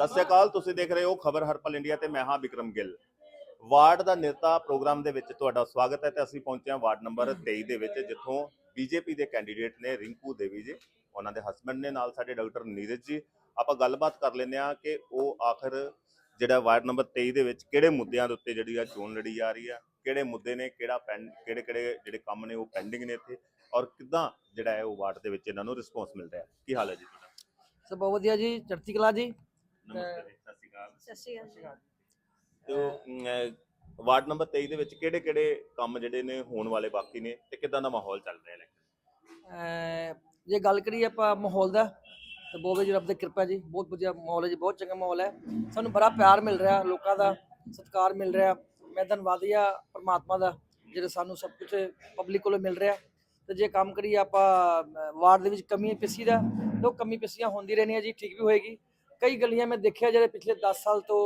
ਸਤਿ ਸ਼੍ਰੀ ਅਕਾਲ, ਤੁਸੀਂ ਦੇਖ ਰਹੇ ਹੋ ਖਬਰ ਹਰਪਲ ਇੰਡੀਆ ਤੇ ਮੈਂ ਹਾਂ ਵਿਕਰਮ ਗਿੱਲ। ਵਾਰਡ ਦਾ ਨੇਤਾ ਪ੍ਰੋਗਰਾਮ ਦੇ ਵਿੱਚ ਤੁਹਾਡਾ ਸਵਾਗਤ ਹੈ ਤੇ ਅਸੀਂ ਪਹੁੰਚੇ ਹਾਂ ਵਾਰਡ ਨੰਬਰ 23 ਦੇ ਵਿੱਚ, ਜਿੱਥੋਂ ਬੀਜੇਪੀ ਦੇ ਕੈਂਡੀਡੇਟ ਨੇ ਰਿੰਕੂ ਦੇਵੀ ਜੀ, ਉਹਨਾਂ ਦੇ ਹਸਬੰਡ ਨੇ ਨਾਲ ਸਾਡੇ ਡਾਕਟਰ ਨੀਰਜ ਜੀ। ਆਪਾਂ ਗੱਲਬਾਤ ਕਰ ਲੈਂਦੇ ਹਾਂ ਕਿ ਉਹ ਆਖਰ ਜਿਹੜਾ ਵਾਰਡ ਨੰਬਰ 23 ਦੇ ਵਿੱਚ ਕਿਹੜੇ ਮੁੱਦਿਆਂ ਦੇ ਉੱਤੇ ਜਿਹੜੀ ਆ ਚੋਣ ਲੜੀ ਜਾ ਰਹੀ ਆ, ਕਿਹੜੇ ਮੁੱਦੇ ਨੇ, ਕਿਹੜਾ ਪੈਂਡ, ਕਿਹੜੇ ਕਿਹੜੇ ਜਿਹੜੇ ਕੰਮ ਨੇ ਉਹ ਪੈਂਡਿੰਗ ਨੇ ਇੱਥੇ, ਔਰ ਕਿੱਦਾਂ ਜਿਹੜਾ ਹੈ ਉਹ ਵਾਰਡ ਦੇ ਵਿੱਚ ਇਹਨਾਂ ਨੂੰ ਰਿਸਪੌਂਸ ਮਿਲ ਰਿਹਾ ਕੀ ਹਾਲ ਹੈ ਜੀ ਤੁਹਾਡਾ? ਸਭ ਬਹੁਤ ਵਧੀਆ ਜੀ, ਚੜ੍ਹਦੀ ਕਲਾ ਜੀ। ਨਮਸਤੇ ਜੀ ਸਤਿ ਸ਼੍ਰੀ ਅਕਾਲ। ਸਤਿ ਸ਼੍ਰੀ ਅਕਾਲ ਤੇ ਉਹ, ਅਮ, ਅਹ, ਵਾਰਡ ਨੰਬਰ 23 ਦੇ ਵਿੱਚ ਕਿਹੜੇ ਕਿਹੜੇ ਕੰਮ ਜਿਹੜੇ ਨੇ ਹੋਣ ਵਾਲੇ ਬਾਕੀ ਨੇ ਤੇ ਕਿਦਾਂ ਦਾ ਮਾਹੌਲ ਚੱਲ ਰਿਹਾ ਹੈ ਅਹ ਜੇ ਗੱਲ ਕਰੀਏ ਆਪਾਂ ਮਾਹੌਲ ਦਾ ਤਾਂ ਬਹੁਤ ਵਧੀਆ ਰੱਬ ਦੀ ਕਿਰਪਾ ਜੀ ਬਹੁਤ ਵਧੀਆ ਮਾਹੌਲ ਹੈ ਜੀ ਬਹੁਤ ਚੰਗਾ ਮਾਹੌਲ ਹੈ। ਸਾਨੂੰ ਬੜਾ ਪਿਆਰ ਮਿਲ ਰਿਹਾ ਲੋਕਾਂ ਦਾ ਸਤਿਕਾਰ ਮਿਲ ਰਿਹਾ। ਮੈਂ ਧੰਨਵਾਦੀ ਆ ਪਰਮਾਤਮਾ ਦਾ ਜਿਹੜਾ ਸਾਨੂੰ ਸਭ ਕੁਝ ਪਬਲਿਕ ਕੋਲੋਂ ਮਿਲ ਰਿਹਾ। ਤੇ ਜੇ ਕੰਮ ਕਰੀਏ ਆਪਾਂ ਅਹ, ਵਾਰਡ ਦੇ ਵਿੱਚ ਕਮੀ ਪੇਸ਼ੀ ਦਾ ਤਾਂ ਉਹ ਕਮੀ ਪੇਸ਼ੀਆਂ ਹੁੰਦੀ ਰਹਿਣੀਆਂ ਜੀ ਠੀਕ ਵੀ ਹੋਏਗੀ। ਕਈ ਗਲੀਆਂ ਮੈਂ ਦੇਖਿਆ ਜਿਹੜੇ ਪਿਛਲੇ 10 ਸਾਲ ਤੋਂ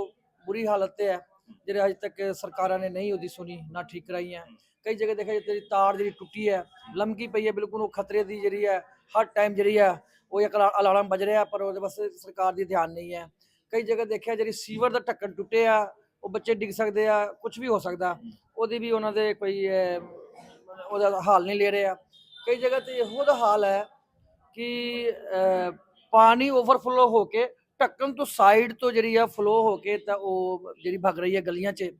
ਬੁਰੀ ਹਾਲਤ ਤੇ ਹੈ ਜਿਹੜੇ ਅਜੇ ਤੱਕ ਸਰਕਾਰਾਂ ਨੇ ਨਹੀਂ ਉਹਦੀ ਸੁਣੀ, ਨਾ ਠੀਕ ਕਰਾਈਆਂ। ਕਈ ਜਗ੍ਹਾ ਦੇਖਿਆ ਜਿਹੜੀ ਤਾਰ ਜਿਹੜੀ ਟੁੱਟੀ ਹੈ, ਲਮਕੀ ਪਈ ਹੈ, ਬਿਲਕੁਲ ਉਹ ਖਤਰੇ ਦੀ ਜਿਹੜੀ ਹੈ, ਹਰ ਟਾਈਮ ਜਿਹੜੀ ਹੈ, ਉਹ ਇੱਕ ਅਲਾਰਮ ਵੱਜ ਰਿਹਾ, ਪਰ ਉਹਦੇ ਵਾਸਤੇ ਸਰਕਾਰ ਦੀ ਧਿਆਨ ਨਹੀਂ ਹੈ। ਕਈ ਜਗ੍ਹਾ ਦੇਖਿਆ ਜਿਹੜੀ ਸੀਵਰ ਦਾ ਢੱਕਣ ਟੁੱਟੇ ਆ, ਉਹ ਬੱਚੇ ਡਿੱਗ ਸਕਦੇ ਆ ਕੁਝ ਵੀ ਹੋ ਸਕਦਾ। ਉਹਦੀ ਵੀ ਉਹਨਾਂ ਦੇ ਕੋਈ ਉਹਦਾ ਹਾਲ ਨਹੀਂ ਲੈ ਰਹੇ ਆ। ਕਈ ਜਗ੍ਹਾ ਤੇ ਇਹੋ ਦਾ ਹਾਲ ਹੈ ਕਿ ਪਾਣੀ ਓਵਰਫਲੋ ਹੋ ਕੇ ਢੱਕਣ ਤੋਂ ਸਾਈਡ ਤੋਂ ਜਿਹੜੀ ਆ ਫਲੋ ਹੋ ਕੇ ਤਾਂ ਉਹ ਜਿਹੜੀ ਭਗ ਰਹੀ ਹੈ ਗਲੀਆਂ 'ਚ,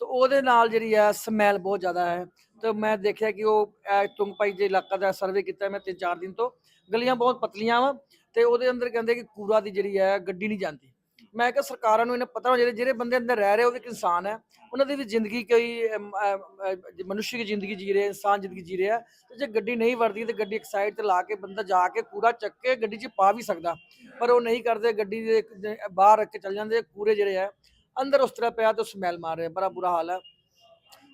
ਤਾਂ ਉਹਦੇ ਨਾਲ ਜਿਹੜੀ ਆ ਸਮੈਲ ਬਹੁਤ ਜ਼ਿਆਦਾ ਹੈ। ਤੇ ਮੈਂ ਦੇਖਿਆ ਕਿ ਉਹ, ਇਹ ਤੁੰਗਪਾਈ ਦੇ ਇਲਾਕਾ ਦਾ ਸਰਵੇ ਕੀਤਾ ਮੈਂ ਤਿੰਨ ਚਾਰ ਦਿਨ ਤੋਂ। ਗਲੀਆਂ ਬਹੁਤ ਪਤਲੀਆਂ ਵਾ ਤੇ ਉਹਦੇ ਅੰਦਰ ਕਹਿੰਦੇ ਕਿ ਕੂੜਾ ਦੀ ਜਿਹੜੀ ਹੈ ਗੱਡੀ ਨਹੀਂ ਜਾਂਦੀ। ਮੈਂ ਕਿਹਾ ਸਰਕਾਰਾਂ ਨੂੰ ਇਹਨਾਂ ਪਤਾ ਹੋਣਾ ਜਿਹੜੇ ਜਿਹੜੇ ਬੰਦੇ ਅੰਦਰ ਰਹਿ ਰਹੇ ਉਹ ਵੀ ਇੱਕ ਇਨਸਾਨ ਹੈ। ਉਹਨਾਂ ਦੀ ਵੀ ਜ਼ਿੰਦਗੀ ਕੋਈ ਅਮ, ਮਨੁੱਖ ਦੀ ਜ਼ਿੰਦਗੀ ਜੀ ਰਹੇ ਇਨਸਾਨ ਜ਼ਿੰਦਗੀ ਜੀ ਰਿਹਾ ਤੇ ਜੇ ਗੱਡੀ ਨਹੀਂ ਵਰਦੀ ਤੇ ਗੱਡੀ ਇੱਕ ਸਾਈਡ ਤੇ ਲਾ ਕੇ ਬੰਦਾ ਜਾ ਕੇ ਕੂੜਾ ਚੱਕ ਕੇ ਗੱਡੀ 'ਚ ਪਾ ਵੀ ਸਕਦਾ। ਪਰ ਉਹ ਨਹੀਂ ਕਰਦੇ ਗੱਡੀ ਦੇ ਬਾਹਰ ਰੱਖ ਕੇ ਚੱਲ ਜਾਂਦੇ ਕੂੜੇ ਜਿਹੜੇ ਆ ਅੰਦਰ ਉਸ ਤਰ੍ਹਾਂ ਪਿਆ ਤੇ ਸਮੈਲ ਮਾਰ ਰਿਹਾ ਬੜਾ ਬੁਰਾ ਹਾਲ ਹੈ।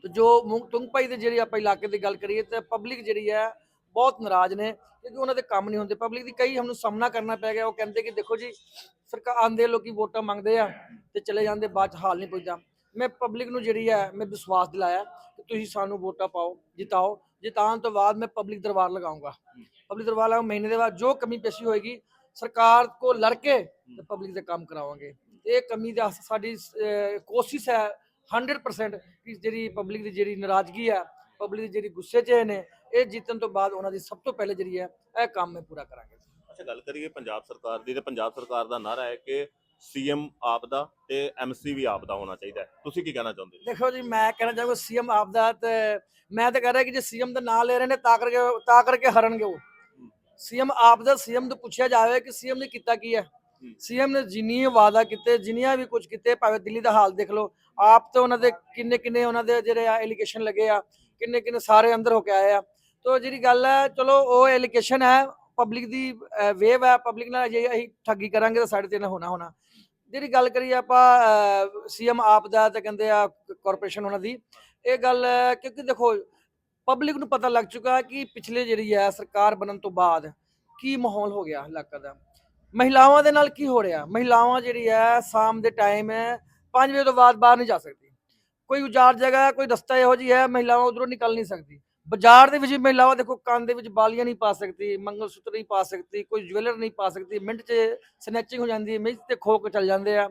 ਤੇ ਜੋ ਮੁੰਗ ਤੁੰਗਪਾਈ ਦੇ ਜਿਹੜੀ ਆਪਾਂ ਇਲਾਕੇ ਦੀ ਗੱਲ ਕਰੀਏ ਤੇ ਪਬਲਿਕ ਜਿਹੜੀ ਹੈ ਬਹੁਤ ਨਾਰਾਜ਼ ਨੇ, ਕਿਉਂਕਿ ਉਹਨਾਂ ਦੇ ਕੰਮ ਨਹੀਂ ਹੁੰਦੇ। ਪਬਲਿਕ ਦੀ ਕਈ ਸਾਨੂੰ ਸਾਹਮਣਾ ਕਰਨਾ ਪੈ ਗਿਆ, ਉਹ ਕਹਿੰਦੇ ਕਿ ਦੇਖੋ ਜੀ, ਸਰਕਾਰ ਆਂਦੇ ਲੋਕੀ ਵੋਟਾਂ ਮੰਗਦੇ ਆ ਤੇ ਚਲੇ ਜਾਂਦੇ, ਬਾਅਦ ਚ ਹਾਲ ਨਹੀਂ ਪੁੱਜਦਾ। ਮੈਂ ਪਬਲਿਕ ਨੂੰ ਜਿਹੜੀ ਹੈ, ਮੈਂ ਵਿਸ਼ਵਾਸ ਦਿਲਾਇਆ ਕਿ ਤੁਸੀਂ ਸਾਨੂੰ ਵੋਟਾਂ ਪਾਓ, ਜਿਤਾਓ। ਜਿਤਾਉਣ ਤੋਂ ਬਾਅਦ ਮੈਂ ਪਬਲਿਕ ਦਰਬਾਰ ਲਗਾਉਂਗਾ ਪਬਲਿਕ ਦਰਬਾਰ ਲਗਾਉਂ ਮਹੀਨੇ ਦੇ ਬਾਅਦ ਜੋ ਕਮੀ ਪੇਸ਼ੀ ਹੋਏਗੀ, ਸਰਕਾਰ ਕੋ ਲੜ ਕੇ ਤੇ ਪਬਲਿਕ ਦੇ ਕੰਮ ਕਰਾਵਾਂਗੇ। ਇਹ ਕਮੀ ਦਾ ਸਾਡੀ ਕੋਸ਼ਿਸ਼ ਹੈ 100% ਕਿ ਜਿਹੜੀ ਪਬਲਿਕ ਦੀ ਜਿਹੜੀ ਨਾਰਾਜ਼ਗੀ ਆ ਪਬਲਿਕ ਦੀ ਜਿਹੜੀ ਗੁੱਸੇ 'ਚ ਨੇ ਇਹ ਜਿੱਤਣ ਤੋਂ ਬਾਅਦ ਉਹਨਾਂ ਦੀ ਸਭ ਤੋਂ ਪਹਿਲੇ ਜਿਹੜੀ ਹੈ ਇਹ ਕੰਮ ਮੈਂ ਪੂਰਾ ਕਰਾਂਗੇ ਅੱਛਾ ਗੱਲ ਕਰੀਏ ਪੰਜਾਬ ਸਰਕਾਰ ਦੀ ਤੇ ਪੰਜਾਬ ਸਰਕਾਰ ਦਾ ਨਾਰਾ ਹੈ ਕਿ ਸੀਐਮ ਆਪ ਦਾ ਤੇ ਐਮਸੀ ਵੀ ਆਪ ਦਾ ਹੋਣਾ ਚਾਹੀਦਾ ਤੁਸੀਂ ਕੀ ਕਹਿਣਾ ਚਾਹੁੰਦੇ ਹੋ? ਦੇਖੋ ਜੀ ਮੈਂ ਕਹਿਣਾ ਚਾਹਾਂਗਾ ਸੀਐਮ ਆਪਦਾ ਤੇ ਮੈਂ ਤਾਂ ਕਹਿ ਰਿਹਾ ਕਿ ਜੇ ਸੀਐਮ ਦਾ ਨਾਂ ਲੈ ਰਹੇ ਨੇ ਤਾਂ ਕਰਕੇ ਤਾਂ ਕਰਕੇ ਹਰਨਗੇ ਉਹ। ਸੀਐਮ ਆਪ ਦਾ ਸੀਐਮ ਤੋਂ ਪੁੱਛਿਆ ਜਾਵੇ ਕਿ ਸੀਐਮ ਨੇ ਕੀਤਾ ਕੀ ਹੈ। ਸੀਐਮ ਨੇ ਜਿੰਨੀ ਵਾਅਦਾ ਕੀਤੇ ਜਿੰਨੀਆਂ ਵੀ ਕੁਝ ਕੀਤੇ ਭਾਵੇਂ ਦਿੱਲੀ ਦਾ ਹਾਲ ਦੇਖ ਲਓ ਆਪ ਤੇ ਉਹਨਾਂ ਦੇ ਕਿੰਨੇ ਕਿੰਨੇ ਉਹਨਾਂ ਦੇ ਜਿਹੜੇ ਆ ਐਲੀਗੇਸ਼ਨ ਲੱਗੇ ਆ ਕਿੰਨੇ ਕਿੰਨੇ ਸਾਰੇ ਅੰਦਰ ਹੋ ਕੇ ਆਏ ਆ। ਤੋ ਜਿਹੜੀ ਗੱਲ ਹੈ, ਚਲੋ ਉਹ ਐਲੀਗੇਸ਼ਨ ਹੈ ਪਬਲਿਕ ਦੀ ਵੇਵ ਹੈ ਪਬਲਿਕ ਨਾਲ ਜੇ ਅਸੀਂ ਠੱਗੀ ਕਰਾਂਗੇ ਤਾਂ ਸਾਡੇ ਤੇ ਨਾ ਹੋਣਾ ਹੋਣਾ। ਜਿਹੜੀ ਗੱਲ ਕਰੀਏ ਆਪਾਂ ਸੀਐਮ ਆਪ ਦਾ ਤਾਂ ਕਹਿੰਦੇ ਆ ਕਾਰਪੋਰੇਸ਼ਨ ਉਹਨਾਂ ਦੀ, ਇਹ ਗੱਲ ਕਿਉਂਕਿ ਦੇਖੋ ਪਬਲਿਕ ਨੂੰ ਪਤਾ ਲੱਗ ਚੁੱਕਾ ਕਿ ਪਿਛਲੇ ਜਿਹੜੀ ਹੈ ਸਰਕਾਰ ਬਣਨ ਤੋਂ ਬਾਅਦ ਕੀ ਮਾਹੌਲ ਹੋ ਗਿਆ ਇਲਾਕਾ ਦਾ। ਮਹਿਲਾਵਾਂ ਦੇ ਨਾਲ ਕੀ ਹੋ ਰਿਹਾ? ਮਹਿਲਾਵਾਂ ਜਿਹੜੀ ਹੈ, ਸ਼ਾਮ ਦੇ ਟਾਈਮ ਹੈ 5 ਵਜੇ ਤੋਂ ਬਾਅਦ ਬਾਹਰ ਨਹੀਂ ਜਾ ਸਕਦੀ। ਕੋਈ ਉਜਾੜ ਜਗ੍ਹਾ, ਕੋਈ ਰਸਤਾ ਇਹੋ ਜੀ ਹੈ, ਮਹਿਲਾਵਾਂ ਉਧਰੋਂ ਨਿਕਲ ਨਹੀਂ ਸਕਦੀ। ਬਾਜ਼ਾਰ ਦੇ ਵਿੱਚ ਵੀ ਮਹਿਲਾਵਾਂ ਦੇਖੋ ਕੰਨ ਦੇ ਵਿੱਚ ਬਾਲੀਆਂ ਨਹੀਂ ਪਾ ਸਕਦੀ ਮੰਗਲ ਸੂਤਰ ਨਹੀਂ ਪਾ ਸਕਦੀ, ਕੋਈ ਜਵੈਲਰ ਨਹੀਂ ਪਾ ਸਕਦੀ, ਮਿੰਟ 'ਚ ਸਨੈਚਿੰਗ ਹੋ ਜਾਂਦੀ ਹੈ, ਮਿੰਟ ਤੇ ਖੋ ਕੇ ਚੱਲ ਜਾਂਦੇ ਆ।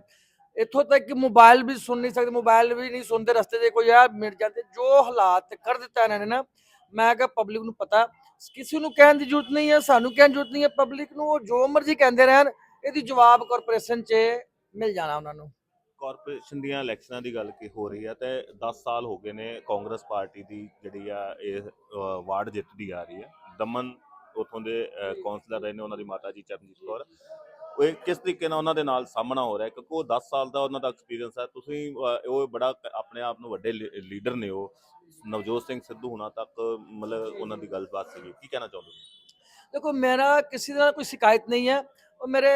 ਇੱਥੋਂ ਤੱਕ ਕਿ ਮੋਬਾਈਲ ਵੀ ਸੁਣ ਨਹੀਂ ਸਕਦੇ ਮੋਬਾਈਲ ਵੀ ਨਹੀਂ ਸੁਣਦੇ, ਰਸਤੇ 'ਤੇ ਕੋਈ ਆ ਮਿਟ ਜਾਂਦੇ, ਜੋ ਹਾਲਾਤ ਕਰ ਦਿੱਤਾ ਇਹਨਾਂ ਨੇ ਨਾ, ਮੈਂ ਕਿਹਾ ਪਬਲਿਕ ਨੂੰ ਪਤਾ, ਕਿਸੇ ਨੂੰ ਕਹਿਣ ਦੀ ਜ਼ਰੂਰਤ ਨਹੀਂ ਹੈ, ਸਾਨੂੰ ਕਹਿਣ ਦੀ ਜ਼ਰੂਰਤ ਨਹੀਂ ਹੈ ਪਬਲਿਕ ਨੂੰ ਉਹ ਜੋ ਮਰਜ਼ੀ ਕਹਿੰਦੇ ਰਹਿਣ, ਇਹਦੀ ਜਵਾਬ ਕਾਰਪੋਰੇਸ਼ਨ 'ਚ ਮਿਲ ਜਾਣਾ ਉਹਨਾਂ ਨੂੰ। ਕਾਰਪੋਰੇਸ਼ਨ ਦੀਆਂ ਇਲੈਕਸ਼ਨਾਂ ਦੀ ਗੱਲ ਕੀ ਹੋ ਰਹੀ ਹੈ ਤੇ 10 ਸਾਲ ਹੋ ਗਏ ਨੇ ਕਾਂਗਰਸ ਪਾਰਟੀ ਦੀ ਜਿਹੜੀ ਆ ਇਹ ਅ, ਵਾਰਡ ਜਿੱਤਦੀ ਆ ਰਹੀ ਹੈ ਦਮਨ ਉਥੋਂ ਦੇ ਅ, ਕੌਂਸਲਰ ਰਹੇ ਨੇ ਉਹਨਾਂ ਦੀ ਮਾਤਾ ਜੀ ਚਰਨਜੀਤ ਕੌਰ। ਉਹ ਇਹ ਕਿਸ ਤਰੀਕੇ ਨਾਲ ਉਹਨਾਂ ਦੇ ਨਾਲ ਸਾਹਮਣਾ ਹੋ ਰਿਹਾ ਹੈ? ਕਿਉਂਕਿ ਉਹ 10 ਸਾਲ ਦਾ ਉਹਨਾਂ ਦਾ ਐਕਸਪੀਰੀਅੰਸ ਹੈ ਤੁਸੀਂ ਅ, ਉਹ ਬੜਾ ਕ- ਆਪਣੇ ਆਪ ਨੂੰ ਵੱਡੇ ਲੀਡਰ ਨੇ ਉਹ। ਨਵਜੋਤ ਸਿੰਘ ਸਿੱਧੂ ਹੁਣਾਂ ਤੱਕ ਮਤਲਬ ਉਹਨਾਂ ਦੀ ਗੱਲਬਾਤ ਸੀਗੀ। ਕੀ ਕਹਿਣਾ ਚਾਹੁੰਦੇ ਹੋ? ਦੇਖੋ ਮੇਰਾ ਕਿਸੇ ਦਾ ਕੋਈ ਸ਼ਿਕਾਇਤ ਨਹੀਂ ਹੈ। ਉਹ ਮੇਰੇ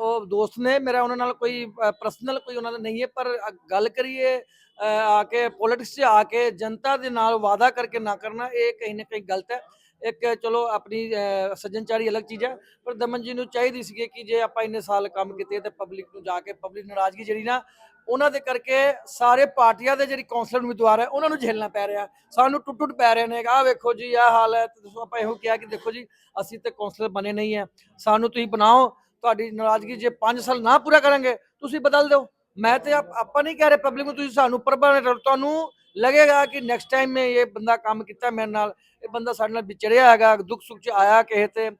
ਉਹ ਦੋਸਤ ਨੇ ਮੇਰਾ ਉਹਨਾਂ ਨਾਲ ਕੋਈ ਪਰਸਨਲ ਕੋਈ ਉਹਨਾਂ ਦਾ ਨਹੀਂ ਹੈ, ਪਰ ਗੱਲ ਕਰੀਏ ਆ ਕੇ ਪੋਲਿਟਿਕਸ 'ਚ ਆ ਕੇ ਜਨਤਾ ਦੇ ਨਾਲ ਵਾਅਦਾ ਕਰਕੇ ਨਾ ਕਰਨਾ, ਇਹ ਕहीं ਨਾ ਕहीं ਗਲਤ ਹੈ। ਇੱਕ ਚਲੋ ਆਪਣੀ ਅਹ, ਸੱਜਣਚਾਰੀ ਅਲੱਗ ਚੀਜ਼ ਹੈ ਪਰ ਦਮਨ ਜੀ ਨੂੰ ਚਾਹੀਦੀ ਸੀਗੀ ਕਿ ਜੇ ਆਪਾਂ ਇੰਨੇ ਸਾਲ ਕੰਮ ਕੀਤੇ ਤੇ ਪਬਲਿਕ ਨੂੰ ਜਾ ਕੇ ਪਬਲਿਕ ਨਾਰਾਜ਼ਗੀ ਜਿਹੜੀ ਨਾ ਉਹਨਾਂ ਦੇ ਕਰਕੇ ਸਾਰੇ ਪਾਰਟੀਆਂ ਦੇ ਜਿਹੜੀ ਕੌਂਸਲਰ ਉਮੀਦਵਾਰ ਹੈ ਉਹਨਾਂ ਨੂੰ ਝੇਲਣਾ ਪੈ ਰਿਹਾ। ਸਾਨੂੰ ਟੁੱਟ ਟੁੱਟ ਪੈ ਰਹੇ ਨੇ ਆਹ ਵੇਖੋ ਜੀ ਆਹ ਹਾਲ ਹੈ ਤੁਸੀਂ ਆਪਾਂ ਇਹੋ ਕਿਹਾ ਕਿ ਦੇਖੋ ਜੀ ਅਸੀਂ ਤੇ ਕੌਂਸਲਰ ਬਣੇ ਨਹੀਂ ਹੈ। ਸਾਨੂੰ ਤੁਸੀਂ ਬਣਾਓ ਤੁਹਾਡੀ ਨਾਰਾਜ਼ਗੀ ਜੇ 5 ਸਾਲ ਨਾ ਪੂਰਾ ਕਰਾਂਗੇ ਤੁਸੀਂ ਬਦਲ ਦਿਓ। ਮੈਂ ਤੇ ਆਪਾਂ ਨਹੀਂ ਕਹਿ ਰਹੇ ਪਬਲਿਕ ਨੂੰ ਤੁਸੀਂ ਸਾਨੂੰ ਪਰਮਾਨੈਂਟ ਤੁਹਾਨੂੰ ਲੱਗੇਗਾ ਕਿ ਨੈਕਸਟ ਟਾਈਮ ਮੈਂ ਇਹ ਬੰਦਾ ਕੰਮ ਕੀਤਾ ਮੇਰੇ ਨਾਲ, ਇਹ ਬੰਦਾ ਸਾਡੇ ਨਾਲ ਵਿਚਰਿਆ ਹੈਗਾ, ਦੁੱਖ ਸੁੱਖ ਚ ਆਇਆ ਕਿਸੇ ਤੇ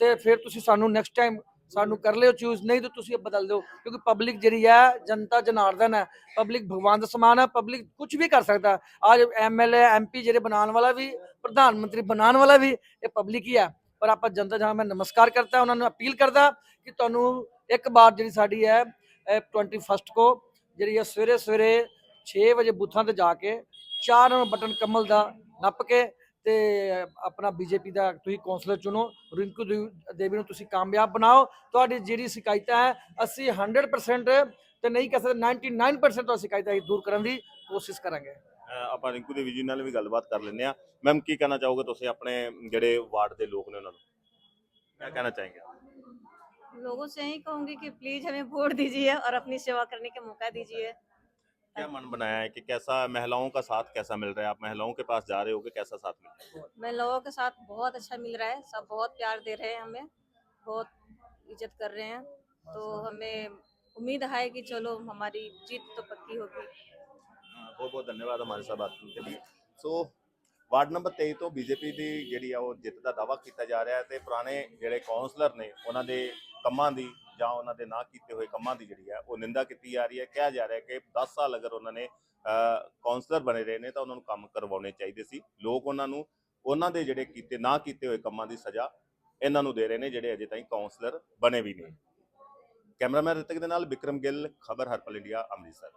ਤੇ ਫਿਰ ਤੁਸੀਂ ਸਾਨੂੰ ਨੈਕਸਟ ਟਾਈਮ ਸਾਨੂੰ ਕਰ ਲਿਓ ਚੂਜ਼ ਨਹੀਂ ਤਾਂ ਤੁਸੀਂ ਇਹ ਬਦਲ ਦਿਓ, ਕਿਉਂਕਿ ਪਬਲਿਕ ਜਿਹੜੀ ਹੈ, ਜਨਤਾ ਜਨਾਰਦਨ ਹੈ ਪਬਲਿਕ ਭਗਵਾਨ ਦਾ ਸਮਾਨ ਹੈ ਪਬਲਿਕ ਕੁਝ ਵੀ ਕਰ ਸਕਦਾ। ਅੱਜ ਐਮਐਲਏ ਐਮਪੀ ਜਿਹੜੇ ਬਣਾਉਣ ਵਾਲਾ ਵੀ, ਪ੍ਰਧਾਨ ਮੰਤਰੀ ਬਣਾਉਣ ਵਾਲਾ ਵੀ, ਇਹ ਪਬਲਿਕ ਹੀ ਹੈ। ਪਰ ਆਪਾਂ ਜਨਤਾ ਜਹਾਂ ਮੈਂ ਨਮਸਕਾਰ ਕਰਦਾ, ਉਹਨਾਂ ਨੂੰ ਅਪੀਲ ਕਰਦਾ ਕਿ ਤੁਹਾਨੂੰ ਇੱਕ ਵਾਰ ਜਿਹੜੀ ਸਾਡੀ ਹੈ, ਇਹ 21 ਕੋ, ਜਿਹੜੀ ਹੈ ਸਵੇਰੇ ਸਵੇਰੇ 6 ਵਜੇ ਬੂਥਾਂ ਤੇ ਜਾ ਕੇ ਚਾਰ ਨੰਬਰ ਬਟਨ ਕਮਲ ਦਾ ਨੱਪ ਕੇ ਤੇ ਆਪਣਾ ਬੀਜੇਪੀ ਦਾ ਤੁਸੀਂ ਕੌਂਸਲਰ ਚੁਣੋ ਰਿੰਕੂ ਦੇਵੀ ਨੂੰ ਤੁਸੀਂ ਕਾਮਯਾਬ ਬਣਾਓ। ਤੁਹਾਡੀ ਜਿਹੜੀ ਸ਼ਿਕਾਇਤਾਂ ਹੈ ਅਸੀਂ 100% ਤੇ ਨਹੀਂ ਕਹਿ ਸਕਦੇ 99% ਤੋਂ ਸ਼ਿਕਾਇਤਾਂ ਹੀ ਦੂਰ ਕਰਨ ਦੀ ਕੋਸ਼ਿਸ਼ ਕਰਾਂਗੇ। ਆਪਾਂ ਰਿੰਕੂ ਦੇਵੀ ਜੀ ਨਾਲ ਵੀ ਗੱਲਬਾਤ ਕਰ ਲੈਂਦੇ ਆ ਮੈਮ ਕੀ ਕਹਿਣਾ ਚਾਹੋਗੇ ਤੁਸੀਂ ਆਪਣੇ ਜਿਹੜੇ ਵਾਰਡ ਦੇ ਲੋਕ ਨੇ ਉਹਨਾਂ ਨੂੰ? क्या कहना चाहेंगे लोगों से यही कहूंगी कि प्लीज हमें वोट दीजिए और अपनी सेवा करने का मौका दीजिए क्या मन बनाया है कि कैसा महिलाओं का साथ कैसा मिल रहा है आप महिलाओं के पास जा रहे हो कि कैसा साथ मिल रहा है मैं लोगों के साथ बहुत अच्छा मिल रहा है सब बहुत प्यार दे रहे हैं हमें बहुत इज्जत कर रहे हैं तो हमें उम्मीद है कि चलो हमारी जीत तो पक्की होगी ਬਹੁਤ ਬਹੁਤ ਧੰਨਵਾਦ ਹਮਾਰੇ ਸਾਥ ਬਾਤ ਕਰਨ ਕੇ ਲਈ ਸੋ ਵਾਰਡ ਨੰਬਰ 23 ਤੋਂ ਬੀਜੇਪੀ ਦੀ ਜਿਹੜੀ ਆ ਉਹ ਜਿੱਤ ਦਾ ਦਾਵਾ ਕੀਤਾ ਜਾ ਰਿਹਾ ਹੈ ਤੇ ਪੁਰਾਣੇ ਜਿਹੜੇ ਕਾਉਂਸਲਰ ਨੇ ਉਹਨਾਂ ਦੇ ਕੰਮਾਂ ਦੀ ਜਾਂ ਉਹਨਾਂ ਦੇ ਨਾ ਕੀਤੇ ਹੋਏ ਕੰਮਾਂ ਦੀ ਜਿਹੜੀ ਹੈ, ਉਹ ਨਿੰਦਾ ਕੀਤੀ ਜਾ ਰਹੀ ਹੈ। ਕਿਹਾ ਜਾ ਰਿਹਾ ਕਿ 10 ਸਾਲ ਅਗਰ ਉਹਨਾਂ ਨੇ ਕਾਉਂਸਲਰ ਬਣੇ ਰਹੇ ਨੇ ਤਾਂ ਉਹਨਾਂ ਨੂੰ ਕੰਮ ਕਰਵਾਉਣੇ ਚਾਹੀਦੇ ਸੀ। ਲੋਕ ਉਹਨਾਂ ਨੂੰ, ਉਹਨਾਂ ਦੇ ਜਿਹੜੇ ਕੀਤੇ, ਨਾ ਕੀਤੇ ਹੋਏ ਕੰਮਾਂ ਦੀ ਸਜ਼ਾ ਇਹਨਾਂ ਨੂੰ ਦੇ ਰਹੇ ਨੇ, ਜਿਹੜੇ ਅਜੇ ਤਾਈਂ ਕਾਉਂਸਲਰ ਬਣੇ ਵੀ ਨਹੀਂ। ਕੈਮਰਾਮੈਨ ਰਿਤਕ ਦੇ ਨਾਲ ਵਿਕਰਮ ਗਿੱਲ, ਖਬਰ ਹਰਪਲ ਇੰਡੀਆ, ਅੰਮ੍ਰਿਤਸਰ।